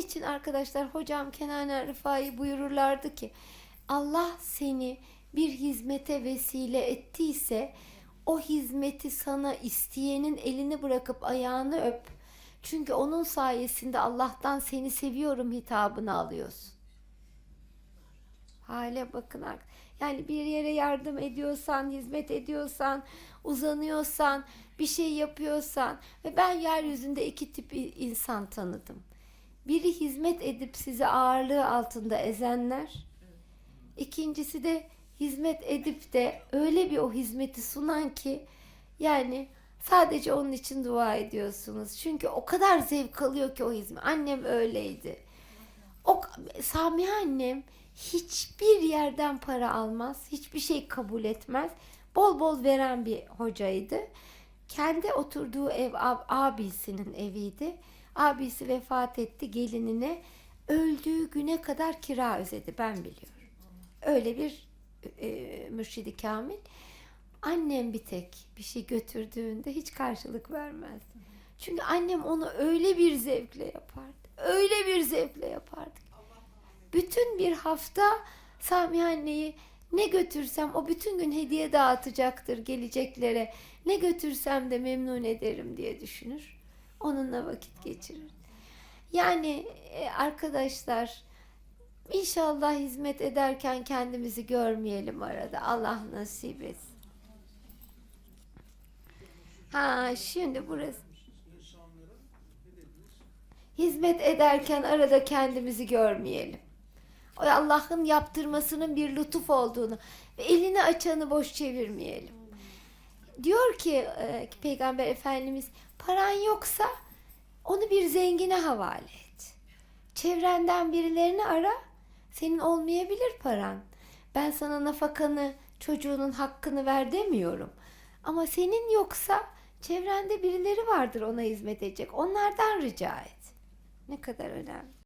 için arkadaşlar hocam Kenan Rıfai buyururlardı ki Allah seni bir hizmete vesile ettiyse o hizmeti sana isteyenin elini bırakıp ayağını öp. Çünkü onun sayesinde Allah'tan seni seviyorum hitabını alıyorsun. Hale bakın yani bir yere yardım ediyorsan, hizmet ediyorsan, uzanıyorsan, bir şey yapıyorsan ve ben yeryüzünde iki tip insan tanıdım. Biri hizmet edip sizi ağırlığı altında ezenler. İkincisi de hizmet edip de öyle bir o hizmeti sunan ki yani sadece onun için dua ediyorsunuz. Çünkü o kadar zevk alıyor ki o hizmet. Annem öyleydi. O Samiha annem hiçbir yerden para almaz, hiçbir şey kabul etmez. Bol bol veren bir hocaydı. Kendi oturduğu ev ab- abisinin eviydi. Abisi vefat etti gelinine. Öldüğü güne kadar kira ödedi ben biliyorum. Öyle bir e, mürşidi kamil. Annem bir tek bir şey götürdüğünde hiç karşılık vermezdi. Çünkü annem onu öyle bir zevkle yapardı. Öyle bir zevkle yapardı. Bütün bir hafta Sami anneyi ne götürsem o bütün gün hediye dağıtacaktır geleceklere. Ne götürsem de memnun ederim diye düşünür. Onunla vakit geçirir. Yani e, arkadaşlar inşallah hizmet ederken kendimizi görmeyelim arada. Allah nasip etsin. Ha şimdi burası. Hizmet ederken arada kendimizi görmeyelim. Allah'ın yaptırmasının bir lütuf olduğunu ve elini açanı boş çevirmeyelim. Diyor ki e, Peygamber Efendimiz paran yoksa onu bir zengine havale et. Çevrenden birilerini ara. Senin olmayabilir paran. Ben sana nafakanı, çocuğunun hakkını ver demiyorum. Ama senin yoksa çevrende birileri vardır ona hizmet edecek. Onlardan rica et. Ne kadar önemli.